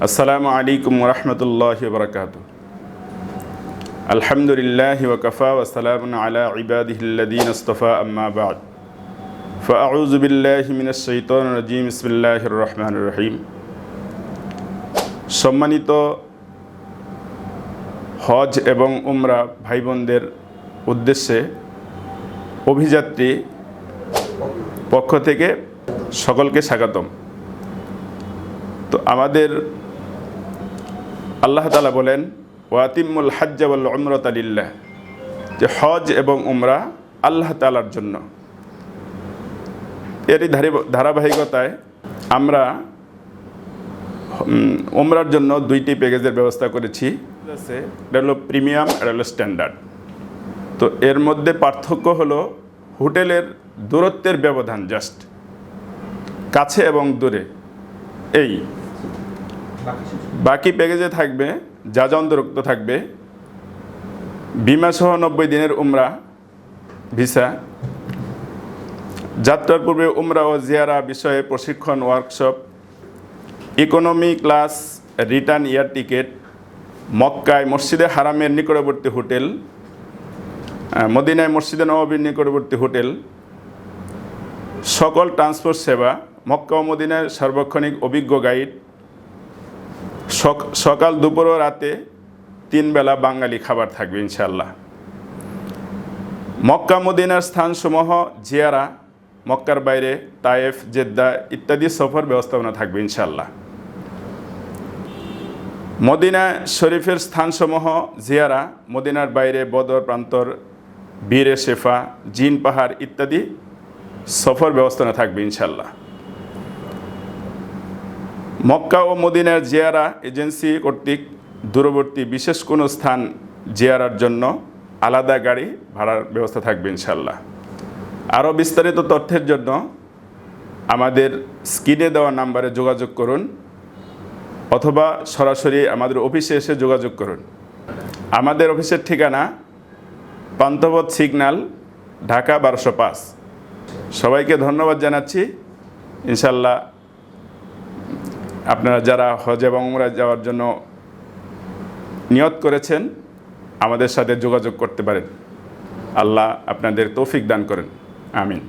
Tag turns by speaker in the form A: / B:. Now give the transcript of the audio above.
A: আসসালামু আলাইকুম রহমতুল্লাহ বরকাত আলহামদুলিল্লাহ ওকফা ওসালাম আলা ইবাদিহিল্লাদিন আস্তফা আম্মা বাদ فأعوذ بالله من الشيطان الرجيم بسم الله الرحمن الرحيم সম্মানিত হজ এবং উমরা ভাই বোনদের উদ্দেশ্যে অভিযাত্রী পক্ষ থেকে সকলকে স্বাগতম তো আমাদের আল্লাহ তালা বলেন ওয়াতিমুল হাজ্জাবল উমরত আলিল্লাহ যে হজ এবং উমরা আল্লাহ তালার জন্য। এরই ধারাবাহিকতায় আমরা উম, উমরার জন্য দুইটি প্যাকেজের ব্যবস্থা করেছি। এটা হলো প্রিমিয়াম এটা হলো স্ট্যান্ডার্ড। তো এর মধ্যে পার্থক্য হলো হোটেলের দূরত্বের ব্যবধান জাস্ট। কাছে এবং দূরে। এই বাকি প্যাকেজে থাকবে, যা যা অন্তর্ভুক্ত থাকবে বিমা সহ নব্বই দিনের উমরা, ভিসা, যাত্রার পূর্বে উমরা ও জিয়ারা বিষয়ে প্রশিক্ষণ workshop economy class return air ticket মক্কায় মসজিদে হারামের নিকটবর্তী হোটেল মদিনায় মসজিদে নবাবীর নিকটবর্তী হোটেল, সকল ট্রান্সপোর্ট সেবা, মক্কা ও মদিনায় সার্বক্ষণিক অভিজ্ঞ গাইড সকাল দুপুর ও রাতে তিন বেলা বাঙালি খাবার থাকবে ইনশাল্লাহ মক্কা মদিনার স্থানসমূহ, জিয়ারা, মক্কার বাইরে তায়েফ, জেদ্দা ইত্যাদি সফর ব্যবস্থাপনা থাকবে ইনশাল্লাহ মদিনা শরীফের স্থানসমূহ, জিয়ারা, মদিনার বাইরে বদর প্রান্তর বীরে শেফা জিন পাহাড় ইত্যাদি সফর ব্যবস্থাপনা থাকবে ইনশাল্লাহ মক্কা ও মদিনার জিয়ারা এজেন্সি কর্তৃক দূরবর্তী বিশেষ কোনো স্থান জিয়ারার জন্য আলাদা গাড়ি ভাড়ার ব্যবস্থা থাকবে ইনশাল্লাহ আরও বিস্তারিত তথ্যের জন্য আমাদের স্ক্রিনে দেওয়া নাম্বারে যোগাযোগ করুন অথবা সরাসরি আমাদের অফিসে এসে যোগাযোগ করুন। আমাদের অফিসের ঠিকানা পান্থপথ সিগন্যাল ঢাকা বারোশো পাঁচ। সবাইকে ধন্যবাদ জানাচ্ছি। ইনশাল্লাহ আপনারা যারা হজ এবং উমরা যাওয়ার জন্য নিয়ত করেছেন, আমাদের সাথে যোগাযোগ করতে পারেন। আল্লাহ আপনাদের তৌফিক দান করেন। আমিন।